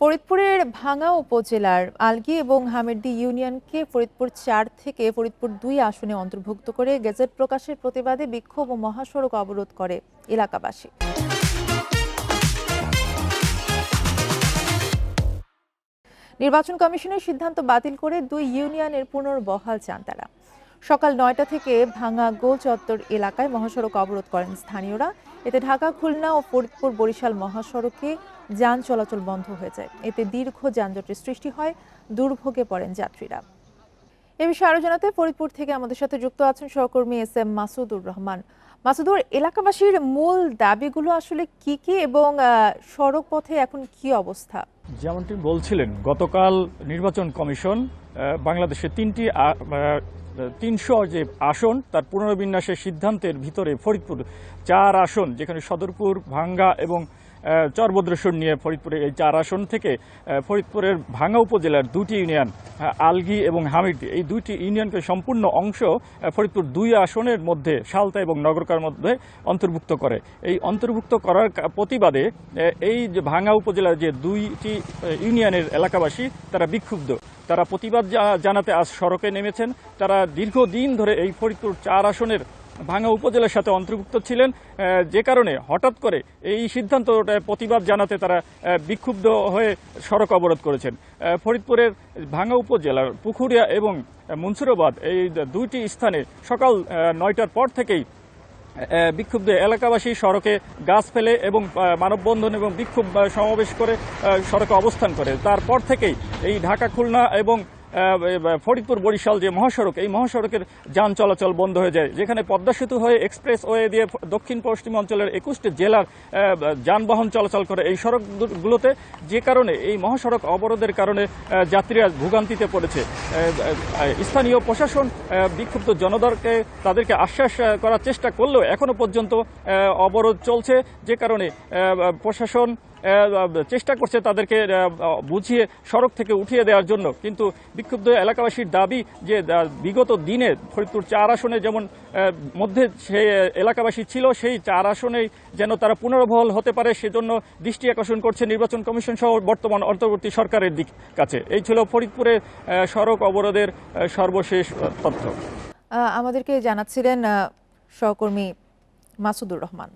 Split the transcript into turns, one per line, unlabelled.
ফরিদপুরের ভাঙা উপজেলার আলগি এবং হামেরদি ইউনিয়নকে ফরিদপুর চার থেকে ফরিদপুর দুই আসনে অন্তর্ভুক্ত করে গেজেট প্রকাশের প্রতিবাদে বিক্ষোভ ও মহাসড়ক অবরোধ করে এলাকাবাসী। নির্বাচন কমিশনের সিদ্ধান্ত বাতিল করে দুই ইউনিয়নের পুনর্বহাল চান তারা। সকাল নয়টা থেকে ভাঙা গোল চত্বর এলাকায় মহাসড়ক অবরোধ করেন স্থানীয়রা। এতে ঢাকা, খুলনা ও ফরিদপুর বরিশাল মহাসড়কে যান চলাচল বন্ধ হয়ে যায়। এতে দীর্ঘ যানজটের সৃষ্টি হয়, দুর্ভোগে পড়েন যাত্রীরা। এ বিষয়ে আরও জানাতে ফরিদপুর থেকে আমাদের সাথে যুক্ত আছেন সহকর্মী এস এম মাসুদুর রহমান। মাসুদুর, এলাকাবাসীর মূল দাবিগুলো আসলে কি কি এবং সড়ক পথে এখন কি অবস্থা?
যেমনটি বলছিলেন, গতকাল নির্বাচন কমিশন বাংলাদেশে তিনটি তিনশো যে আসন, তার পুনর্বিন্যাসের সিদ্ধান্তের ভিতরে ফরিদপুর চার আসন, যেখানে সদরপুর, ভাঙ্গা এবং চরভদ্রেশ্বর নিয়ে ফরিদপুরের এই চার আসন থেকে ফরিদপুরের ভাঙ্গা উপজেলার দুটি ইউনিয়ন আলগি এবং হামিরদি এই দুইটি ইউনিয়নকে সম্পূর্ণ অংশ ফরিদপুর দুই আসনের মধ্যে সালতা এবং নগরকার মধ্যে অন্তর্ভুক্ত করে। এই অন্তর্ভুক্ত করার প্রতিবাদে এই যে ভাঙ্গা উপজেলার যে দুইটি ইউনিয়নের এলাকাবাসী, তারা বিক্ষুব্ধ। তারা প্রতিবাদ জানাতে আজ সড়কে নেমেছেন। তারা দীর্ঘদিন ধরে এই ফরিদপুর চার আসনের ভাঙা উপজেলার সাথে অন্তর্ভুক্ত ছিলেন। যে কারণে হঠাৎ করে এই সিদ্ধান্তটা প্রতিবাদ জানাতে তারা বিক্ষুব্ধ হয়ে সড়ক অবরোধ করেছেন। ফরিদপুরের ভাঙা উপজেলার পুকুরিয়া এবং মুন্সুরাবাদ এই দুইটি স্থানে সকাল নয়টার পর থেকেই বিক্ষুব্ধ এলাকাবাসী সড়কে গাছ ফেলে এবং মানববন্ধন এবং বিক্ষোভ সমাবেশ করে সড়কে অবস্থান করে। তারপর থেকেই এই ঢাকা, খুলনা এবং ফরিদপুর বরিশাল যে মহাসড়ক, এই মহাসড়কের যান চলাচল বন্ধ হয়ে যায়। যেখানে পদ্মা সেতু হয়ে এক্সপ্রেস ওয়ে দিয়ে দক্ষিণ পশ্চিম অঞ্চলের একুশটি জেলার যানবাহন চলাচল করে। এই সড়কগুলোতে যে কারণে, এই মহাসড়ক অবরোধের কারণে যাত্রীরা ভোগান্তিতে পড়েছে। স্থানীয় প্রশাসন বিক্ষুব্ধ জনতাকে তাদেরকে আশ্বাস করার চেষ্টা করলেও এখনও পর্যন্ত অবরোধ চলছে। যে কারণে প্রশাসন চেষ্টা করছে তাদেরকে বুঝিয়ে, সড়ক থেকে উঠিয়ে দেওয়ার জন্য। কিন্তু বিক্ষুব্ধ এলাকাবাসীর দাবি যে বিগত দিনে ফরিদপুর চার আসনে যেমন মধ্যে সে এলাকাবাসী ছিল, সেই চার আসনেই যেন তারা পুনর্বহল হতে পারে, সেজন্য দৃষ্টি আকর্ষণ করছে নির্বাচন কমিশন সহ বর্তমান অন্তর্বর্তী সরকারের দিক কাছে। এই ছিল ফরিদপুরের সড়ক অবরোধের সর্বশেষ তথ্য।
আমাদেরকে জানাচ্ছিলেন সহকর্মী মাসুদুর রহমান।